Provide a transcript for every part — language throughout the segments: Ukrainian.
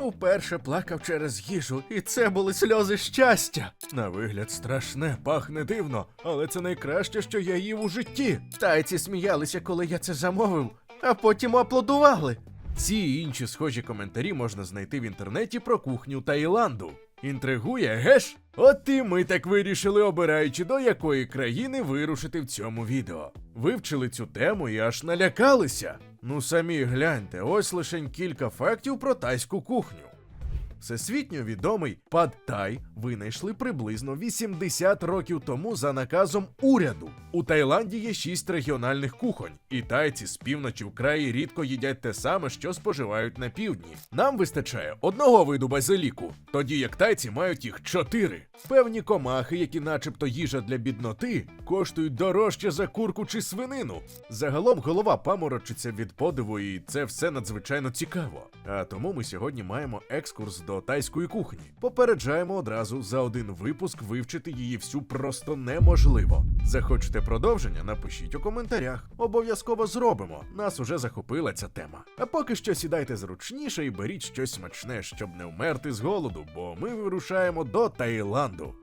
Уперше плакав через їжу, і це були сльози щастя. На вигляд страшне, пахне дивно, але це найкраще, що я їв у житті. Тайці сміялися, коли я це замовив, а потім аплодували. Ці і інші схожі коментарі можна знайти в інтернеті про кухню Таїланду. Інтригує, геш? От і ми так вирішили, обираючи до якої країни вирушити в цьому відео. Вивчили цю тему і аж налякалися. Ну самі гляньте, ось лише кілька фактів про тайську кухню. Всесвітньо відомий пад Тай винайшли приблизно 80 років тому за наказом уряду. У Таїланді є шість регіональних кухонь, і тайці з півночі в краї рідко їдять те саме, що споживають на півдні. Нам вистачає одного виду базиліку, тоді як тайці мають їх чотири. Певні комахи, які, начебто, їжа для бідноти, коштують дорожче за курку чи свинину. Загалом голова паморочиться від подиву, і це все надзвичайно цікаво. А тому ми сьогодні маємо екскурс до тайської кухні. Попереджаємо одразу за один випуск вивчити її всю просто неможливо. Захочете продовження? Напишіть у коментарях. Обов'язково зробимо. Нас уже захопила ця тема. А поки що сідайте зручніше і беріть щось смачне, щоб не вмерти з голоду, бо ми вирушаємо до Таїланду.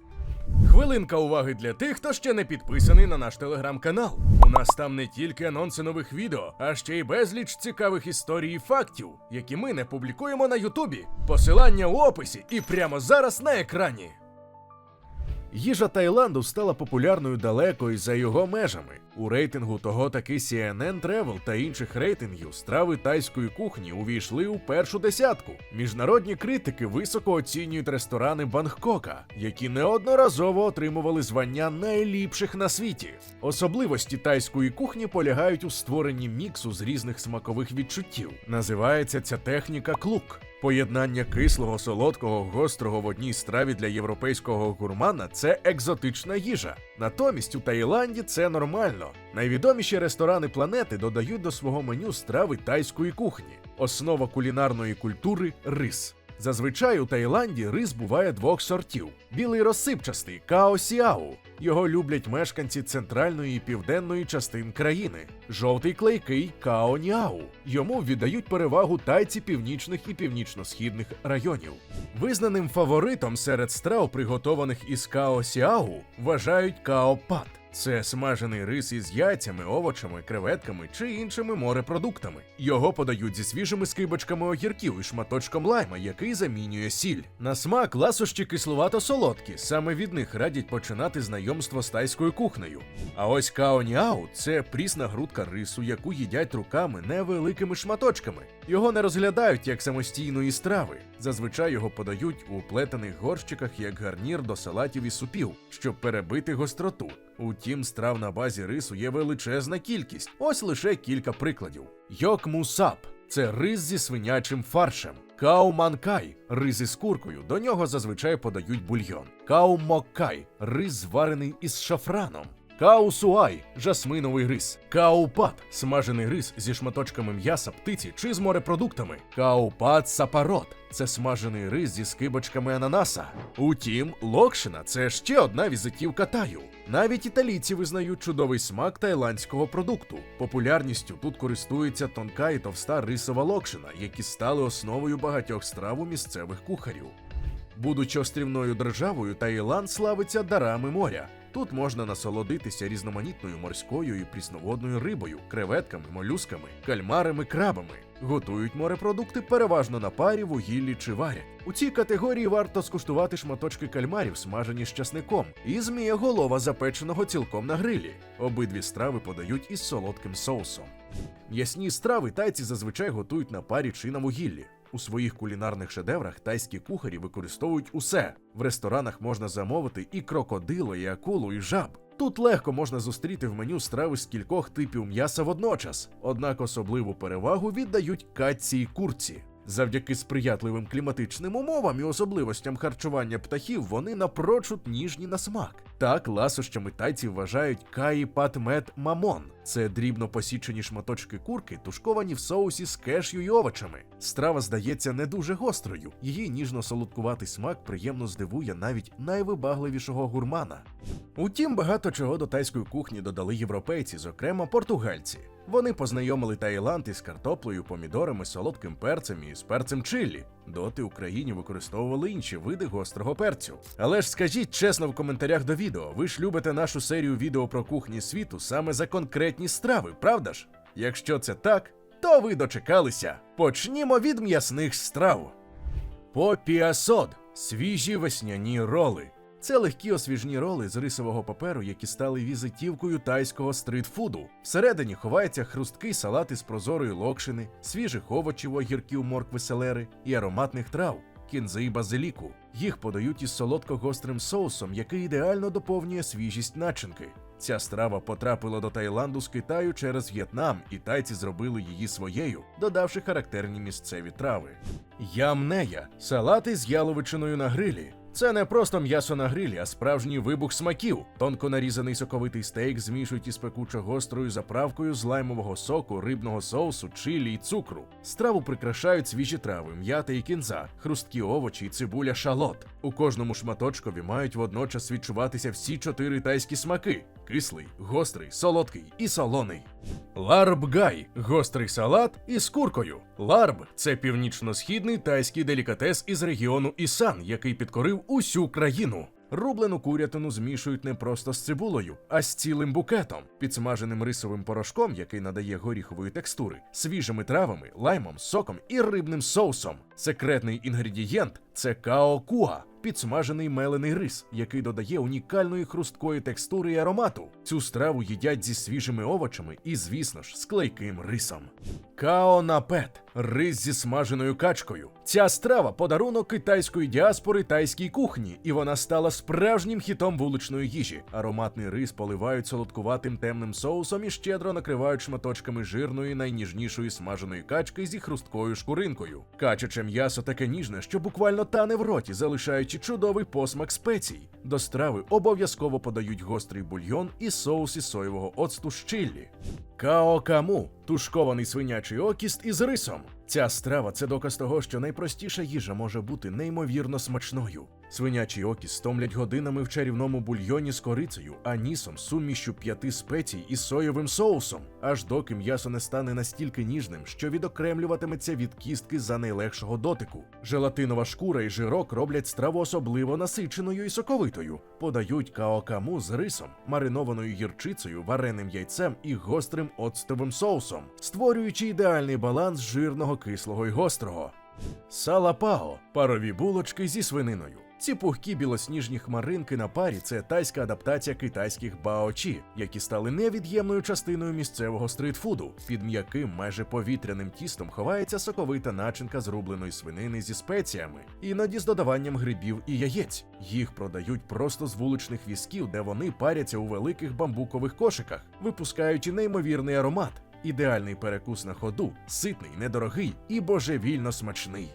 Хвилинка уваги для тих, хто ще не підписаний на наш телеграм-канал. У нас там не тільки анонси нових відео, а ще й безліч цікавих історій і фактів, які ми не публікуємо на Ютубі. Посилання у описі і прямо зараз на екрані. Їжа Таїланду стала популярною далеко і за його межами. У рейтингу того таки CNN Travel та інших рейтингів страви тайської кухні увійшли у першу десятку. Міжнародні критики високо оцінюють ресторани Бангкока, які неодноразово отримували звання найліпших на світі. Особливості тайської кухні полягають у створенні міксу з різних смакових відчуттів. Називається ця техніка клук. Поєднання кислого, солодкого, гострого в одній страві для європейського гурмана це екзотична їжа. Натомість у Таїланді це нормально. Найвідоміші ресторани планети додають до свого меню страви тайської кухні. Основа кулінарної культури рис. Зазвичай у Таїланді рис буває двох сортів: білий розсипчастий као сіау. Його люблять мешканці центральної і південної частин країни. Жовтий клейкий као ніау. Йому віддають перевагу тайці північних і північно-східних районів. Визнаним фаворитом серед страв, приготованих із као сіау, вважають као пат. Це смажений рис із яйцями, овочами, креветками чи іншими морепродуктами. Його подають зі свіжими скибочками огірків і шматочком лайма, який замінює сіль. На смак ласощі кисловато-солодкі. Саме від них радять починати знайомство з тайською кухнею. А ось каоніау це прісна грудка рису, яку їдять руками невеликими шматочками. Його не розглядають як самостійної страви. Зазвичай його подають у плетених горщиках як гарнір до салатів і супів, щоб перебити гостроту. Утім, страв на базі рису є величезна кількість. Ось лише кілька прикладів. Йокмусап це рис зі свинячим фаршем. Кауманкай рис із куркою. До нього зазвичай подають бульйон. Каумоккай рис зварений із шафраном. Кау суай жасминовий рис. Кау пат смажений рис зі шматочками м'яса, птиці чи з морепродуктами. Кау пат сапарот це смажений рис зі скибочками ананаса. Утім, локшина це ще одна візитівка Таю. Навіть італійці визнають чудовий смак тайландського продукту. Популярністю тут користується тонка і товста рисова локшина, які стали основою багатьох страв у місцевих кухарів. Будучи острівною державою, Таїланд славиться дарами моря. Тут можна насолодитися різноманітною морською і прісноводною рибою, креветками, молюсками, кальмарами, крабами. Готують морепродукти переважно на парі, вугіллі чи варять. У цій категорії варто скуштувати шматочки кальмарів, смажені з часником, і змія голова запеченого цілком на грилі. Обидві страви подають із солодким соусом. М'ясні страви тайці зазвичай готують на парі чи на вугіллі. У своїх кулінарних шедеврах тайські кухарі використовують усе. В ресторанах можна замовити і крокодило, і акулу, і жаб. Тут легко можна зустріти в меню страви з кількох типів м'яса водночас, однак особливу перевагу віддають катці і курці. Завдяки сприятливим кліматичним умовам і особливостям харчування птахів вони напрочуд ніжні на смак. Так, ласощами тайці вважають каї патмет мамон. Це дрібно посічені шматочки курки, тушковані в соусі з кешю й овочами. Страва здається не дуже гострою. Її ніжно-солодкуватий смак приємно здивує навіть найвибагливішого гурмана. Утім, багато чого до тайської кухні додали європейці, зокрема португальці. Вони познайомили Таїланд із картоплею, помідорами, солодким перцем і з перцем чилі. Доти Україні використовували інші види гострого перцю. Але ж скажіть чесно в коментарях до відео, ви ж любите нашу серію відео про кухні світу саме за конкретні страви, правда ж? Якщо це так, то ви дочекалися. Почнімо від м'ясних страв. Попіасод свіжі весняні роли. Це легкі освіжні роли з рисового паперу, які стали візитівкою тайського стритфуду. Всередині ховається хрусткий салат із прозорої локшини, свіжих овочів, огірків, моркви, селери і ароматних трав, кінзи і базиліку. Їх подають із солодко-гострим соусом, який ідеально доповнює свіжість начинки. Ця страва потрапила до Таїланду з Китаю через В'єтнам, і тайці зробили її своєю, додавши характерні місцеві трави. Ямнея салати з яловичиною на грилі. Це не просто м'ясо на грилі, а справжній вибух смаків. Тонко нарізаний соковитий стейк змішують із пекучо гострою заправкою з лаймового соку, рибного соусу, чилі і цукру. Страву прикрашають свіжі трави, м'ята і кінза, хрусткі овочі і цибуля шалот. У кожному шматочкові мають водночас відчуватися всі чотири тайські смаки: кислий, гострий, солодкий і солоний. Ларбгай гострий салат із куркою. Ларб це північно-східний тайський делікатес із регіону Ісан, який підкорив усю країну. Рублену курятину змішують не просто з цибулею, а з цілим букетом, підсмаженим рисовим порошком, який надає горіхової текстури, свіжими травами, лаймом, соком і рибним соусом. Секретний інгредієнт це каокуа, підсмажений мелений рис, який додає унікальної хрусткої текстури і аромату. Цю страву їдять зі свіжими овочами і, звісно ж, з клейким рисом. Каонапет рис зі смаженою качкою. Ця страва подарунок китайської діаспори тайській кухні, і вона стала справжнім хітом вуличної їжі. Ароматний рис поливають солодкуватим темним соусом і щедро накривають шматочками жирної, найніжнішої смаженої качки зі хрусткою шкуринкою. Качаче м'ясо таке ніжне, що буквально тане в роті, залишаючи чудовий посмак спецій. До страви обов'язково подають гострий бульйон і соус із соєвого оцту з чиллі. Каокаму тушкований свинячий окіст із рисом. Ця страва це доказ того, що найпростіша їжа може бути неймовірно смачною. Свинячий окіс стомлять годинами в чарівному бульйоні з корицею, анісом, сумішю п'яти спецій і соєвим соусом, аж доки м'ясо не стане настільки ніжним, що відокремлюватиметься від кістки за найлегшого дотику. Желатинова шкура і жирок роблять страву особливо насиченою і соковитою. Подають каокаму з рисом, маринованою гірчицею, вареним яйцем і гострим оцтовим соусом, створюючи ідеальний баланс жирного, кислого і гострого. Салапао парові булочки зі свининою. Ці пухкі білосніжні хмаринки на парі це тайська адаптація китайських баочі, які стали невід'ємною частиною місцевого стритфуду. Під м'яким, майже повітряним тістом ховається соковита начинка з рубленої свинини зі спеціями, іноді з додаванням грибів і яєць. Їх продають просто з вуличних візків, де вони паряться у великих бамбукових кошиках, випускаючи неймовірний аромат. Ідеальний перекус на ходу, ситний, недорогий і божевільно смачний.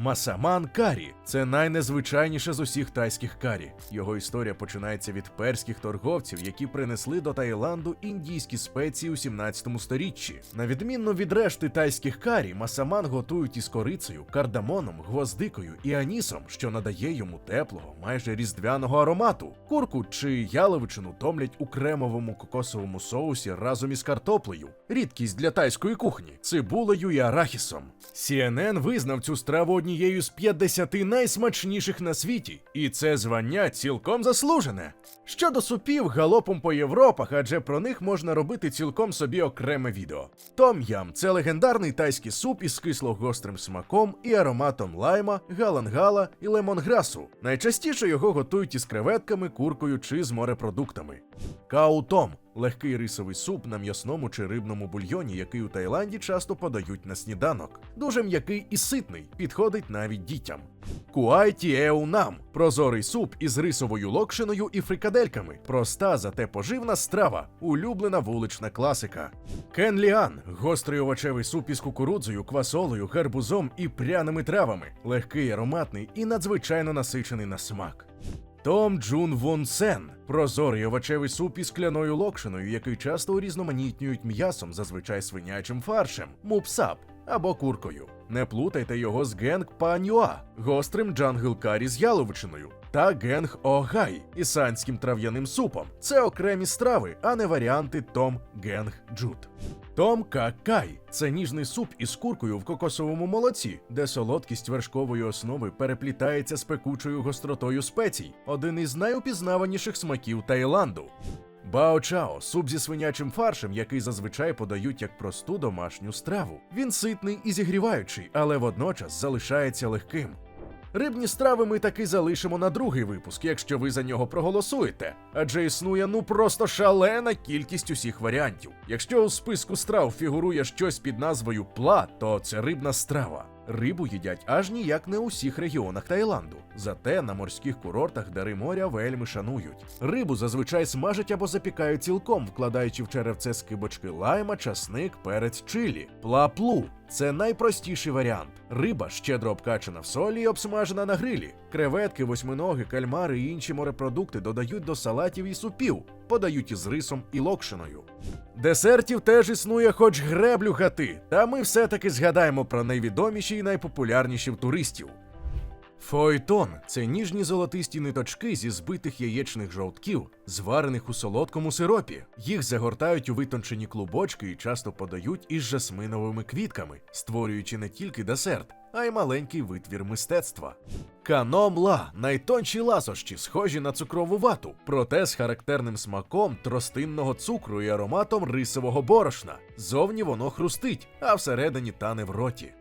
Масаман карі це найнезвичайніше з усіх тайських карі. Його історія починається від перських торговців, які принесли до Таїланду індійські спеції у 17 сторіччі. На відмінно від решти тайських карі, масаман готують із корицею, кардамоном, гвоздикою і анісом, що надає йому теплого, майже різдвяного аромату. Курку чи яловичину томлять у кремовому кокосовому соусі разом із картоплею. Рідкість для тайської кухні, цибулею і арахісом. CNN визнав цю страву однією з 50 найсмачніших на світі, і це звання цілком заслужене. Щодо супів, галопом по Європах, адже про них можна робити цілком собі окреме відео. Том-ям це легендарний тайський суп із кисло-гострим смаком і ароматом лайма, галангала і лемонграсу. Найчастіше його готують із креветками, куркою чи з морепродуктами. Каутом легкий рисовий суп на м'ясному чи рибному бульйоні, який у Таїланді часто подають на сніданок. Дуже м'який і ситний, підходить навіть дітям. Куай Тіеу прозорий суп із рисовою локшиною і фрикадельками. Проста, зате поживна страва, улюблена вулична класика. Кен Ліан гострий овочевий суп із кукурудзою, квасолою, гарбузом і пряними травами, легкий, ароматний і надзвичайно насичений на смак. Том Джун Вон Сен прозорий овочевий суп із кляною локшиною, який часто урізноманітнюють м'ясом, зазвичай свинячим фаршем, мупсап або куркою. Не плутайте його з генг панюа, гострим джангл карі з яловичиною. Та генг огай ісанським трав'яним супом. Це окремі страви, а не варіанти том генг джут. Том какай це ніжний суп із куркою в кокосовому молоці, де солодкість вершкової основи переплітається з пекучою гостротою спецій, один із найупізнаваніших смаків Таїланду. Бао Чао суп зі свинячим фаршем, який зазвичай подають як просту домашню страву. Він ситний і зігріваючий, але водночас залишається легким. Рибні страви ми таки залишимо на другий випуск, якщо ви за нього проголосуєте. Адже існує ну просто шалена кількість усіх варіантів. Якщо у списку страв фігурує щось під назвою пла, то це рибна страва. Рибу їдять аж ніяк не у всіх регіонах Таїланду. Зате на морських курортах дари моря вельми шанують. Рибу зазвичай смажать або запікають цілком, вкладаючи в черевце скибочки лайма, часник, перець чилі. Пла-плу це найпростіший варіант. Риба щедро обкачана в солі і обсмажена на грилі. Креветки, восьминоги, кальмари і інші морепродукти додають до салатів і супів, подають із рисом і локшиною. Десертів теж існує хоч греблю гати, та ми все-таки згадаємо про найвідоміші і найпопулярніші в туристів. Фойтон це ніжні золотисті ниточки зі збитих яєчних жовтків, зварених у солодкому сиропі. Їх загортають у витончені клубочки і часто подають із жасминовими квітками, створюючи не тільки десерт, а й маленький витвір мистецтва. Каномла найтонші ласощі, схожі на цукрову вату, проте з характерним смаком тростинного цукру і ароматом рисового борошна. Зовні воно хрустить, а всередині тане в роті.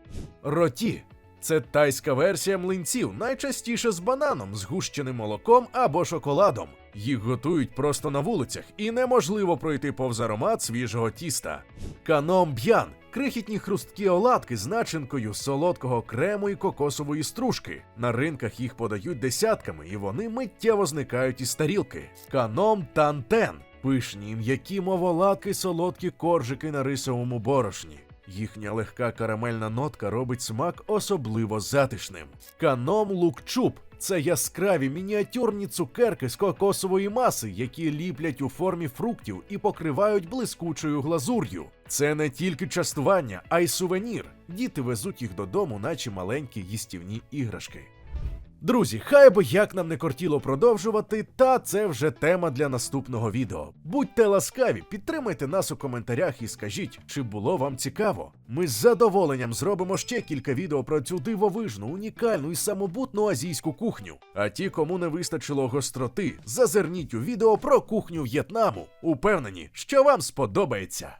Роті це тайська версія млинців, найчастіше з бананом, згущеним молоком або шоколадом. Їх готують просто на вулицях, і неможливо пройти повз аромат свіжого тіста. Каном б'ян крихітні хрусткі оладки з начинкою солодкого крему і кокосової стружки. На ринках їх подають десятками, і вони миттєво зникають із тарілки. Каном тантен пишні, м'які моволадки, солодкі коржики на рисовому борошні. Їхня легка карамельна нотка робить смак особливо затишним. Каном лукчуп це яскраві мініатюрні цукерки з кокосової маси, які ліплять у формі фруктів і покривають блискучою глазур'ю. Це не тільки частування, а й сувенір. Діти везуть їх додому, наче маленькі їстівні іграшки. Друзі, хай би як нам не кортіло продовжувати, та це вже тема для наступного відео. Будьте ласкаві, підтримайте нас у коментарях і скажіть, чи було вам цікаво. Ми з задоволенням зробимо ще кілька відео про цю дивовижну, унікальну і самобутну азійську кухню. А ті, кому не вистачило гостроти, зазирніть у відео про кухню В'єтнаму. Упевнені, що вам сподобається.